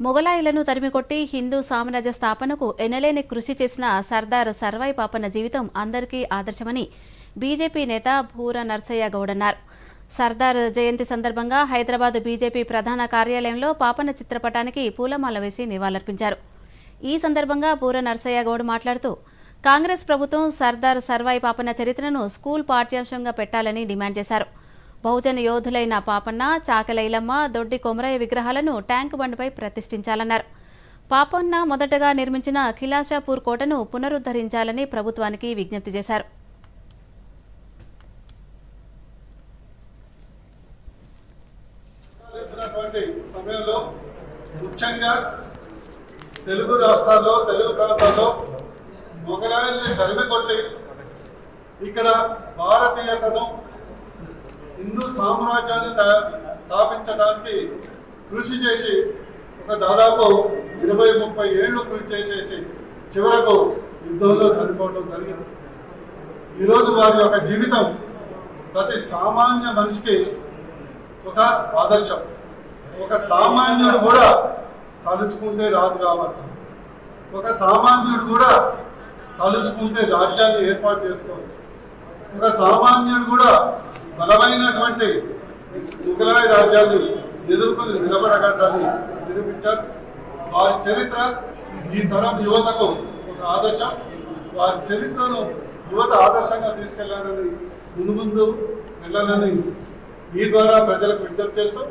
మొఘలాయులను తరిమికొట్టి హిందూ సామ్రాజ్య స్థాపనకు ఎనలేని కృషి చేసిన సర్దార్ సర్వాయి పాపన్న జీవితం అందరికీ ఆదర్శమని బీజేపీ నేత భూర నర్సయ్య గౌడ్ అన్నారు సర్దార్ జయంతి సందర్భంగా హైదరాబాద్ బీజేపీ ప్రధాన కార్యాలయంలో పాపన చిత్రపటానికి పూలమాల వేసి నివాళులర్పించారు. ఈ సందర్భంగా బూర నర్సయ్య గౌడ్ మాట్లాడుతూ కాంగ్రెస్ ప్రభుత్వం సర్దార్ సర్వాయి పాపన చరిత్రను స్కూల్ పాఠ్యాంశంగా పెట్టాలని డిమాండ్ చేశారు. బహుజన యోధులైన పాపన్న చాకలైలమ్మ దొడ్డి కొమరయ్య విగ్రహాలను ట్యాంక్ బండ్పై ప్రతిష్ఠించాలన్నారు. పాపన్న మొదటగా నిర్మించిన ఖిలాషాపూర్ కోటను పునరుద్ధరించాలని ప్రభుత్వానికి విజ్ఞప్తి చేశారు. సమయంలో ముఖ్యంగా తెలుగు రాష్ట్రాల్లో తెలుగు ప్రాంతాల్లో మొఘలాయల్ని తరిమి కొట్టి ఇక్కడ భారతీయతను హిందూ సామ్రాజ్యాన్ని స్థాపించడానికి కృషి చేసి ఒక దాదాపు ఇరవై ముప్పై ఏళ్ళు కృషి చేసేసి చివరకు యుద్ధంలో చనిపోవడం జరిగింది. ఈరోజు వారి యొక్క జీవితం ప్రతి సామాన్య మనిషికి ఒక ఆదర్శం. ఒక సామాన్యుడు కూడా తలుచుకుంటే రాజు కావచ్చు. ఒక సామాన్యుడు కూడా తలుచుకుంటే రాజ్యాన్ని ఏర్పాటు చేసుకోవచ్చు. ఒక సామాన్యుడు కూడా బలమైనటువంటి ముగలాయి రాజ్యాన్ని ఎదుర్కొని నిలబడగలని నిరూపించారు. వారి చరిత్ర ఈ తరం యువతకు ఒక ఆదర్శం. వారి చరిత్రను యువత ఆదర్శంగా తీసుకెళ్ళాలని ముందు ముందు వెళ్ళాలని ఈ ద్వారా ప్రజలకు విజ్ఞప్తి చేస్తూ